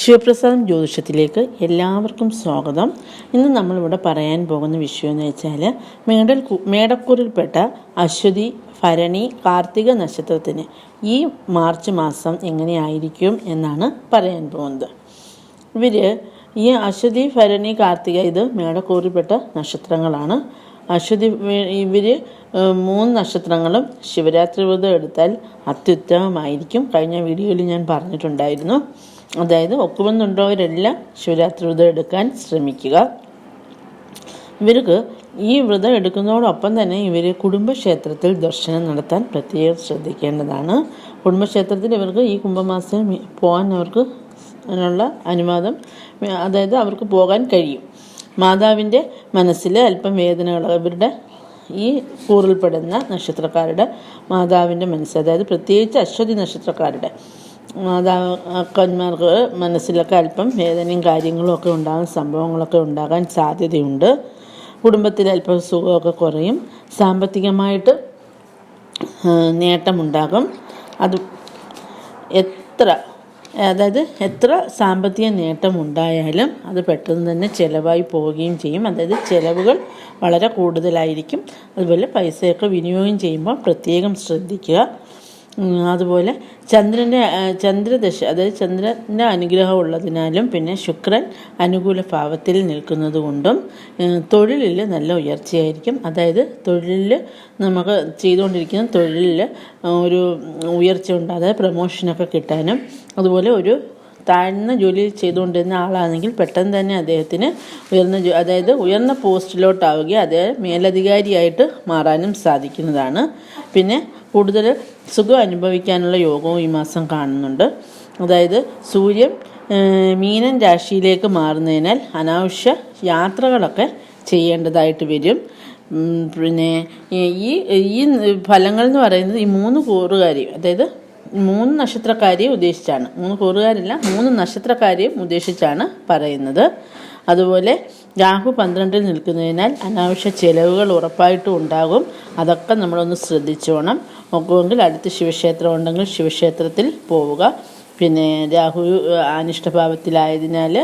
ശിവപ്രസാദം ജ്യോതിഷത്തിലേക്ക് എല്ലാവർക്കും സ്വാഗതം. ഇന്ന് നമ്മളിവിടെ പറയാൻ പോകുന്ന വിഷയം എന്ന് വെച്ചാൽ മേടൽ മേടക്കൂറിൽപ്പെട്ട അശ്വതി ഭരണി കാർത്തിക നക്ഷത്രത്തിന് ഈ മാർച്ച് മാസം എങ്ങനെയായിരിക്കും എന്നാണ് പറയാൻ പോകുന്നത്. ഇവർ ഈ അശ്വതി ഭരണി കാർത്തിക ഇത് മേടക്കൂറിൽപ്പെട്ട നക്ഷത്രങ്ങളാണ്. അശ്വതി ഇവർ മൂന്ന് നക്ഷത്രങ്ങളും ശിവരാത്രി വ്രതം എടുത്താൽ അത്യുത്തമമായിരിക്കും. കഴിഞ്ഞ വീഡിയോയിൽ ഞാൻ പറഞ്ഞിട്ടുണ്ടായിരുന്നു. അതായത് ഒക്കുമെന്നുണ്ടോരെല്ലാം ശിവരാത്രി വ്രതം എടുക്കാൻ ശ്രമിക്കുക. ഇവർക്ക് ഈ വ്രതം എടുക്കുന്നതോടൊപ്പം തന്നെ ഇവർ കുടുംബക്ഷേത്രത്തിൽ ദർശനം നടത്താൻ പ്രത്യേകം ശ്രദ്ധിക്കേണ്ടതാണ്. കുടുംബക്ഷേത്രത്തിൽ ഇവർക്ക് ഈ കുംഭമാസം പോകാൻ അവർക്ക് അതിനുള്ള അനുവാദം അതായത് അവർക്ക് പോകാൻ കഴിയും. മാതാവിന്റെ മനസ്സിൽ അല്പം വേദനകൾ ഇവരുടെ ഈ കൂറിൽപ്പെടുന്ന നക്ഷത്രക്കാരുടെ മാതാവിന്റെ മനസ്സ് അതായത് പ്രത്യേകിച്ച് അശ്വതി നക്ഷത്രക്കാരുടെ മാതാക്കന്മാർക്ക് മനസ്സിലൊക്കെ അല്പം വേദനയും കാര്യങ്ങളൊക്കെ ഉണ്ടാകും സംഭവങ്ങളൊക്കെ ഉണ്ടാകാൻ സാധ്യതയുണ്ട്. കുടുംബത്തിൽ അല്പം സുഖമൊക്കെ കുറയും. സാമ്പത്തികമായിട്ട് നേട്ടമുണ്ടാകും. അത് എത്ര അതായത് എത്ര സാമ്പത്തിക നേട്ടം ഉണ്ടായാലും അത് പെട്ടെന്ന് തന്നെ ചിലവായി പോവുകയും ചെയ്യും. അതായത് ചിലവുകൾ വളരെ കൂടുതലായിരിക്കും. അതുപോലെ പൈസയൊക്കെ വിനിയോഗം ചെയ്യുമ്പോൾ പ്രത്യേകം ശ്രദ്ധിക്കുക. അതുപോലെ ചന്ദ്രന്റെ ചന്ദ്രദശ അതായത് ചന്ദ്രന്റെ അനുഗ്രഹം ഉള്ളതിനാലും പിന്നെ ശുക്രൻ അനുകൂല ഭാവത്തിൽ നിൽക്കുന്നത് കൊണ്ടും തൊഴിലിൽ നല്ല ഉയർച്ചയായിരിക്കും. അതായത് തൊഴിലിൽ നമുക്ക് ചെയ്തുകൊണ്ടിരിക്കുന്ന തൊഴിലിൽ ഒരു ഉയർച്ച ഉണ്ട് അതായത് പ്രമോഷനൊക്കെ കിട്ടാനും അതുപോലെ ഒരു താഴ്ന്ന ജോലി ചെയ്തുകൊണ്ടിരുന്ന ആളാണെങ്കിൽ പെട്ടെന്ന് തന്നെ അദ്ദേഹത്തിന് ഉയർന്ന അതായത് ഉയർന്ന പോസ്റ്റിലോട്ടാവുകയും അദ്ദേഹം മേലധികാരിയായിട്ട് മാറാനും സാധിക്കുന്നതാണ്. പിന്നെ കൂടുതൽ സുഖം അനുഭവിക്കാനുള്ള യോഗവും ഈ മാസം കാണുന്നുണ്ട്. അതായത് സൂര്യൻ മീനൻ രാശിയിലേക്ക് മാറുന്നതിനാൽ അനാവശ്യ യാത്രകളൊക്കെ ചെയ്യേണ്ടതായിട്ട് വരും. പിന്നെ ഈ ഈ ഫലങ്ങൾ എന്ന് പറയുന്നത് ഈ മൂന്ന് കൂറുകാരെയും അതായത് മൂന്ന് നക്ഷത്രക്കാരെയും ഉദ്ദേശിച്ചാണ്. മൂന്ന് കൂറുകാരില്ല മൂന്ന് നക്ഷത്രക്കാരെയും ഉദ്ദേശിച്ചാണ് പറയുന്നത്. അതുപോലെ രാഹു പന്ത്രണ്ടിൽ നിൽക്കുന്നതിനാൽ അനാവശ്യ ചിലവുകൾ ഉറപ്പായിട്ടും ഉണ്ടാകും. അതൊക്കെ നമ്മളൊന്ന് ശ്രദ്ധിച്ചോണം. നോക്കുമെങ്കിൽ അടുത്ത് ശിവക്ഷേത്രം ഉണ്ടെങ്കിൽ ശിവക്ഷേത്രത്തിൽ പോവുക. പിന്നെ രാഹു അനിഷ്ടഭാവത്തിലായതിനാൽ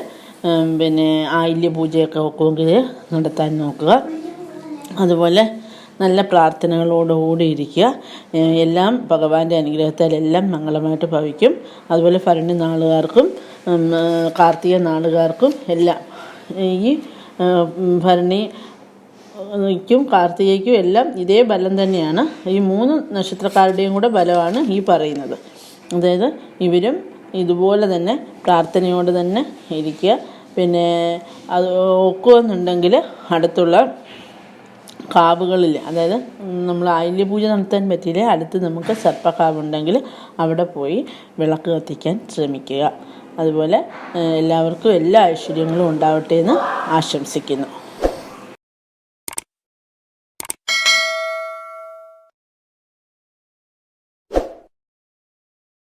പിന്നെ ആയില്യ പൂജയൊക്കെ ഒക്കുമെങ്കിൽ നടത്താൻ നോക്കുക. അതുപോലെ നല്ല പ്രാർത്ഥനകളോടുകൂടി ഇരിക്കുക. എല്ലാം ഭഗവാന്റെ അനുഗ്രഹത്താൽ എല്ലാം മംഗളമായിട്ട് ഭവിക്കും. അതുപോലെ ഭരണി നാളുകാർക്കും കാർത്തിക നാളുകാർക്കും എല്ലാം ഈ ഭരണി ക്കും കാർത്തികയ്ക്കും എല്ലാം ഇതേ ബലം തന്നെയാണ്. ഈ മൂന്ന് നക്ഷത്രക്കാരുടെയും കൂടെ ബലമാണ് ഈ പറയുന്നത്. അതായത് ഇവരും ഇതുപോലെ തന്നെ പ്രാർത്ഥനയോട് തന്നെ ഇരിക്കുക. പിന്നെ അത് ഒക്കുമെന്നുണ്ടെങ്കിൽ അടുത്തുള്ള കാവുകളിൽ അതായത് നമ്മൾ ആയില്യ പൂജ നടത്താൻ പറ്റിയില്ല അടുത്ത് നമുക്ക് സർപ്പക്കാവുണ്ടെങ്കിൽ അവിടെ പോയി വിളക്ക് കത്തിക്കാൻ ശ്രമിക്കുക. അതുപോലെ എല്ലാവർക്കും എല്ലാ ഐശ്വര്യങ്ങളും ഉണ്ടാവട്ടെ എന്ന് ആശംസിക്കുന്നു.